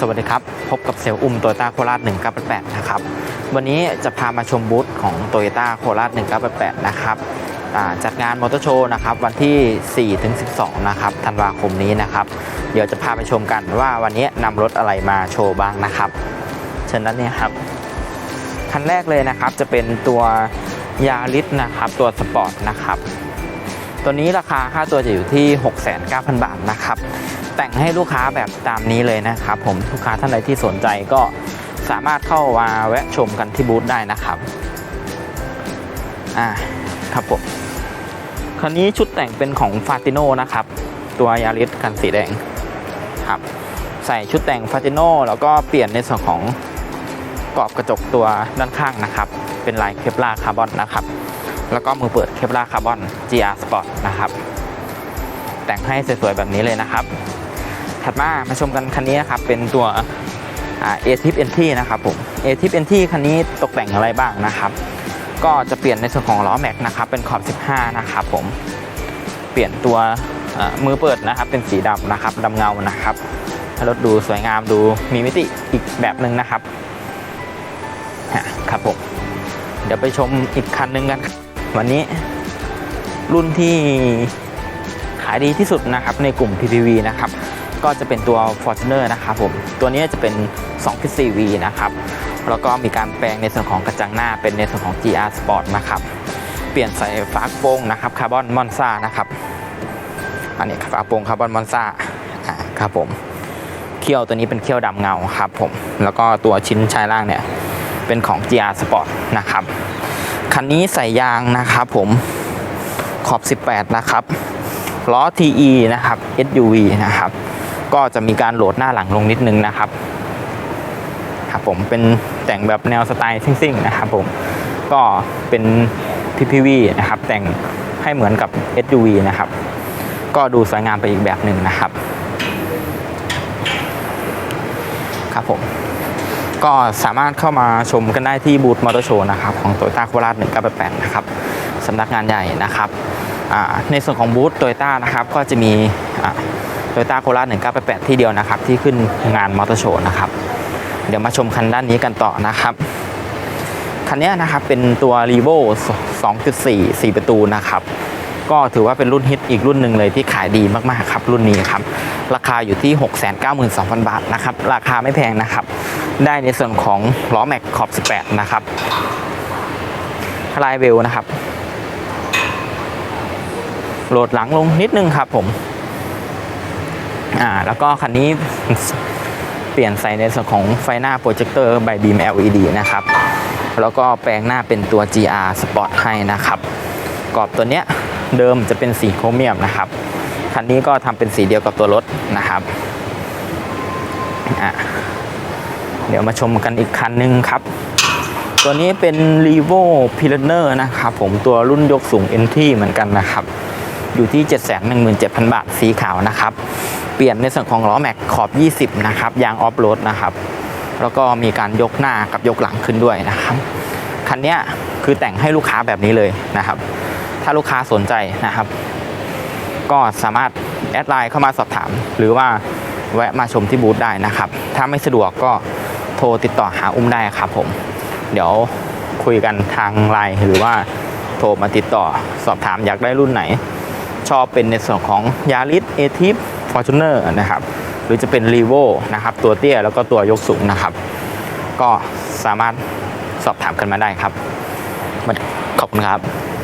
สวัสดีครับ พบกับเซลล์อุ้มโตโยต้าโคราช1988 นะครับ วันนี้จะพามาชมบูธของโตโยต้าโคราช1988 นะครับจัดงานมอเตอร์โชว์นะครับวันที่ 4-12 นะครับธันวาคมนี้นะครับ เดี๋ยวจะพาไปชมกันว่าวันนี้นำรถอะไรมาโชว์บ้างนะครับ เชิญนั้นเนี่ยครับ คันแรกเลยนะครับจะเป็นตัวยาริสนะครับ ตัวสปอร์ตนะครับ ตัวนี้ราคาค่าตัวจะอยู่ที่ 6,900 บาทนะครับ แต่งให้ลูกค้าแบบตามนี้เลยนะครับผมลูกค้าท่านใดที่สนใจก็สามารถเข้ามาแวะชมกันที่บูธได้นะครับอ่าครับผมคันนี้ชุดแต่งเป็นของฟาติโนนะครับ ตัวยาริสคันสีแดงครับใส่ชุดแต่งฟาติโนแล้วก็เปลี่ยนในส่วนของกรอบกระจกตัวด้านข้างนะครับ เป็นลายเคปลาคาร์บอนนะครับ แล้วก็มือเปิดเคปลาคาร์บอน GR Sport นะครับ แต่งให้สวยๆแบบนี้เลยนะครับ ถัดมามาชมกันคันนี้นะครับ เป็นตัวเอทิปเอนทีนะครับผมเอทิปเอนทีคันนี้ตกแต่งอะไรบ้างนะครับ ก็จะเปลี่ยนในส่วนของล้อแม็กนะครับ เป็นขอบ 15 นะครับผม เปลี่ยนตัวมือเปิดนะครับ เป็นสีดำนะครับดำเงานะครับรถดูสวยงามดูมีมิติอีกแบบหนึ่งนะครับฮะครับผมเดี๋ยวไปชมอีกคันหนึ่งกัน วันนี้ รุ่นที่ขายดีที่สุดนะครับในกลุ่ม PPV นะครับ ก็จะเป็นตัว Fortuner นะครับผม ตัวนี้จะเป็น 2.4V นะครับ แล้วก็มีการแปลงในส่วนของกระจังหน้าเป็นในส่วนของ GR Sport นะครับ เปลี่ยนใส่ฝากระโปรงนะครับคาร์บอนมอนซ่านะครับ อันนี้ฝากระโปรงคาร์บอนมอนซ่าครับผมเขี้ยวตัวนี้เป็นเขี้ยวดำเงาครับผม แล้วก็ตัวชิ้นชายล่างเนี่ยเป็นของ GR Sport นะครับ คันนี้ใส่ยางนะครับผมขอบ 18 นะครับ ล้อ TE นะครับ SUV นะครับ ก็จะมีการโหลดหน้าหลังลงนิดนึงนะครับ ครับผมเป็นแต่งแบบแนวสไตล์ซิ่งๆนะครับผม ก็เป็น PPV นะครับ แต่งให้เหมือนกับ SUV นะครับ ก็ดูสวยงามไปอีกแบบหนึ่งนะครับครับผม ก็สามารถเข้ามาชมกันได้ที่บูธมอเตอร์โชว์นะครับของโตโยต้าโคราช1988นะครับสำนักงานใหญ่นะครับในส่วนของบูธโตโยต้านะครับก็จะมีโตโยต้าโคราช1988 ที่เดียวนะครับ ที่ขึ้นงานมอเตอร์โชว์นะครับ เดี๋ยวมาชมคันด้านนี้กันต่อนะครับคันนี้นะครับเป็นตัว r e v o 2.4 4 ประตูนะครับ ก็ถือว่าเป็นรุ่นฮิตอีกรุ่นหนึ่งเลยที่ขายดีมากๆครับรุ่นนี้ครับ ราคาอยู่ที่ 692,000 บาทนะครับ ราคาไม่แพงนะครับ ได้ในส่วนของล้อแม็กขอบ 18 นะครับลายเวลนะครับ โหลดหลังลงนิดนึงครับผม อ่า แล้วก็คันนี้เปลี่ยนใส่ในส่วนของไฟหน้าโปรเจคเตอร์ใบบีม LED นะครับ แล้วก็แปลงหน้าเป็นตัว GR Sport ให้นะครับ กรอบตัวเนี้ยเดิมจะเป็นสีโครเมียมนะครับ คันนี้ก็ทำเป็นสีเดียวกับตัวรถนะครับ อะ เดี๋ยวมาชมกันอีกคันหนึ่งครับ ตัวนี้เป็น r e v o p i l n e r นะครับผมตัวรุ่นยกสูง NT เหมือนกันนะครับ อยู่ที่ 717,000 บาทสีขาวนะครับ เปลี่ยนในส่วนของล้อแม็กขอบ 20 นะครับ ยางออฟโรดนะครับ แล้วก็มีการยกหน้ากับยกหลังขึ้นด้วยนะครับ คันนี้คือแต่งให้ลูกค้าแบบนี้เลยนะครับ ถ้าลูกค้าสนใจนะครับ ก็สามารถแอดไลน์เข้ามาสอบถาม หรือว่าแวะมาชมที่บูธได้นะครับ ถ้าไม่สะดวกก็ โทรติดต่อหาอุ้มได้ครับผม เดี๋ยวคุยกันทางไลน์หรือว่าโทรมาติดต่อสอบถามอยากได้รุ่นไหน ชอบเป็นในส่วนของยาริสเอทิฟฟอร์จูเนอร์นะครับ หรือจะเป็นรีโวนะครับ ตัวเตี้ยแล้วก็ตัวยกสูงนะครับ ก็สามารถสอบถามกันมาได้ครับ ขอบคุณครับ